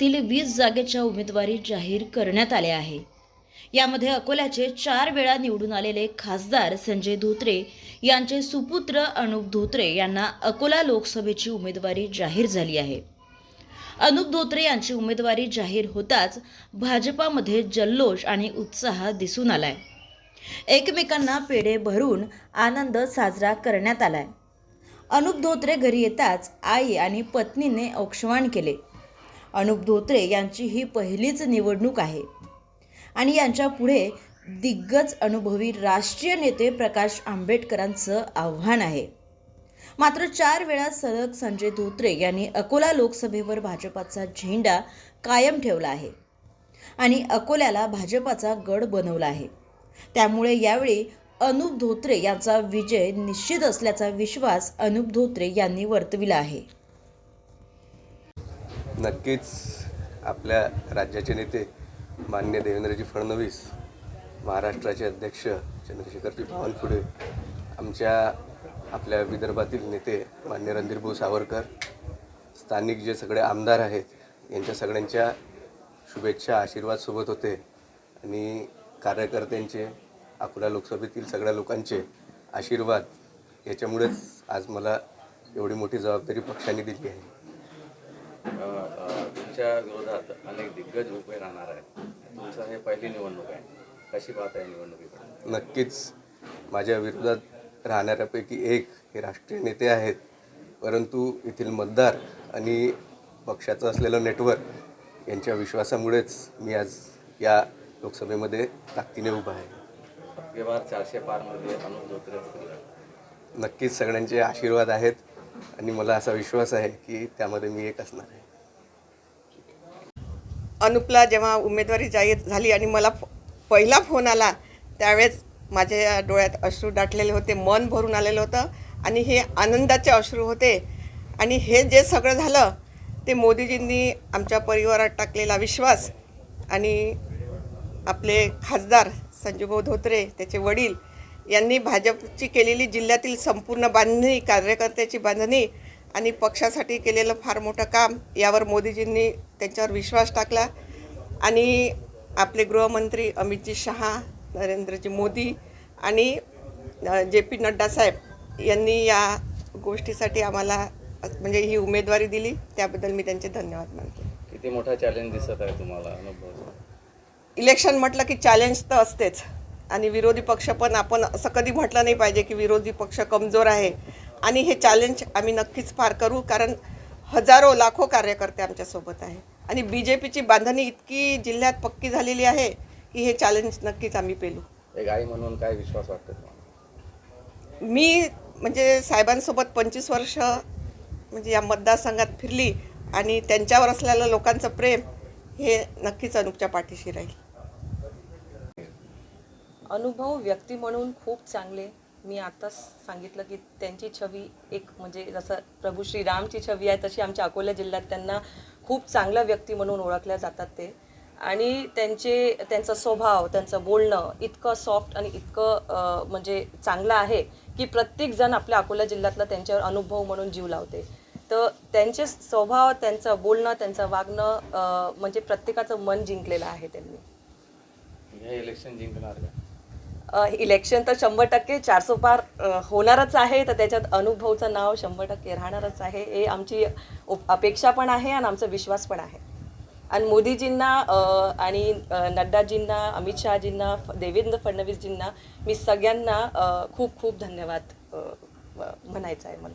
तील वीस जागेच्या उमेदवारी जाहीर करण्यात आल्या आहे. यामध्ये अकोल्याचे चार वेळा निवडून आलेले खासदार संजय धोत्रे यांचे सुपुत्र अनुप धोत्रे यांना अकोला लोकसभेची उमेदवारी जाहीर झाली आहे. अनुप धोत्रे यांची उमेदवारी जाहीर होताच भाजपामध्ये जल्लोष आणि उत्साह दिसून आलाय. एकमेकांना पेढे भरून आनंद साजरा करण्यात आलाय. अनुप धोत्रे घरी येताच आई आणि पत्नीने औक्षवाण केले. अनुप धोत्रे यांची ही पहिलीच निवडणूक आहे. आणि यांच्या पुढे दिग्गज अनुभवी राष्ट्रीय नेते प्रकाश आंबेडकरांचं आव्हान आहे. मात्र चार वेळा सलग संजय धोत्रे यांनी अकोला लोकसभेवर भाजपाचा झेंडा कायम ठेवला आहे. आणि अकोल्याला भाजपाचा गड बनवला आहे. त्यामुळे यावेळी अनुप धोत्रे यांचा विजय निश्चित असल्याचा विश्वास अनुप धोत्रे यांनी वर्तविला आहे. नक्कीच आपल्या राज्याचे नेते मान्य देवेंद्रजी फडणवीस महाराष्ट्राचे अध्यक्ष चंद्रशेखरजी बावनकुळे आमच्या आपल्या विदर्भातील नेते मान्य रणधीरभाऊ सावरकर स्थानिक जे सगळे आमदार आहेत यांच्या सगळ्यांच्या शुभेच्छा आशीर्वाद सोबत होते. आणि कार्यकर्त्यांचे अकोला लोकसभेतील सगळ्या लोकांचे आशीर्वाद याच्यामुळेच आज मला एवढी मोठी जबाबदारी पक्षाने दिली आहे. तुमच्या विरोधात अनेक दिग्गज उभे राहणार आहेत. तुमचं हे पहिली निवडणूक आहे. कशी पाहताय निवडणुकीकडे? नक्कीच. माझ्या विरोधात राहणाऱ्यापैकी एक हे राष्ट्रीय नेते आहेत. परंतु येथील मतदार आणि पक्षाचं असलेलं नेटवर्क यांच्या विश्वासामुळेच मी आज या लोकसभेमध्ये ताकदीने उभा आहे. बार चारशे पारमध्ये अनुप धोत्रे नक्कीच सगळ्यांचे आशीर्वाद आहेत आणि मला असा विश्वास आहे की त्यामध्ये मी एक असणार आहे. अनुपला जेव्हा उमेदवारी जाहीर झाली आणि मला पहिला फोन आला त्यावेळेस माझ्या डोळ्यात अश्रू दाटलेले होते मन भरून आलेलं होतं आणि हे आनंदाचे अश्रू होते. आणि हे जे सगळं झालं ते मोदीजींनी आमच्या परिवारात टाकलेला विश्वास आणि आपले खासदार संजूभाऊ धोत्रे त्याचे वडील यांनी भाजपची केलेली जिल्ह्यातील संपूर्ण बांधणी कार्यकर्त्याची बांधणी आणि पक्षासाठी केलेलं फार मोठं काम यावर मोदीजींनी त्यांच्यावर विश्वास टाकला. आणि आपले गृहमंत्री अमितजी शहा नरेंद्रजी मोदी आणि जे पी नड्डा साहेब यांनी या गोष्टीसाठी आम्हाला म्हणजे ही उमेदवारी दिली. त्याबद्दल मी त्यांचे धन्यवाद मानते. किती मोठा चॅलेंज दिसत आहे तुम्हाला अनुभव इलेक्शन म्हटलं की चॅलेंज तर असतेच. आणि विरोधी पक्ष पण आपण असं कधी म्हटलं नाही पाहिजे की विरोधी पक्ष कमजोर आहे. आणि हे चॅलेंज आम्ही नक्कीच पार करू कारण हजारो लाखो कार्यकर्ते आमच्यासोबत आहे आणि बी जे पीची बांधणी इतकी जिल्ह्यात पक्की झालेली आहे की हे चॅलेंज नक्कीच आम्ही पेलू. एक आई म्हणून काय विश्वास वाटतो मी म्हणजे साहेबांसोबत पंचवीस वर्ष म्हणजे या मतदारसंघात फिरली आणि त्यांच्यावर असलेलं लोकांचं प्रेम हे नक्कीच अनुपच्या पाठीशी राहील. अनुभव व्यक्ती म्हणून खूप चांगले. मी आताच सांगितलं की त्यांची छवी एक म्हणजे जसं प्रभू श्रीरामची छवी आहे तशी आमच्या अकोला जिल्ह्यात त्यांना खूप चांगला व्यक्ती म्हणून ओळखल्या जातात ते. आणि त्यांचे त्यांचा स्वभाव त्यांचं बोलणं इतकं सॉफ्ट आणि इतकं म्हणजे चांगलं आहे की प्रत्येकजण आपल्या अकोला जिल्ह्यातला त्यांच्यावर अनुभव म्हणून जीव लावते. तर त्यांचे स्वभाव त्यांचं बोलणं त्यांचं वागणं म्हणजे प्रत्येकाचं मन जिंकलेलं आहे त्यांनी. इलेक्शन जिंकणार का? इलेक्शन तर शंभर टक्के चारसो पार होणारच आहे. तर त्याच्यात अनुभवचं नाव शंभर टक्के राहणारच आहे. हे आमची उप- अपेक्षा पण आहे आणि आमचा विश्वास पण आहे. आणि मोदीजींना आणि नड्डाजींना अमित शहाजींना देवेंद्र फडणवीसजींना मी सगळ्यांना खूप खूप धन्यवाद म्हणायचं आहे मला.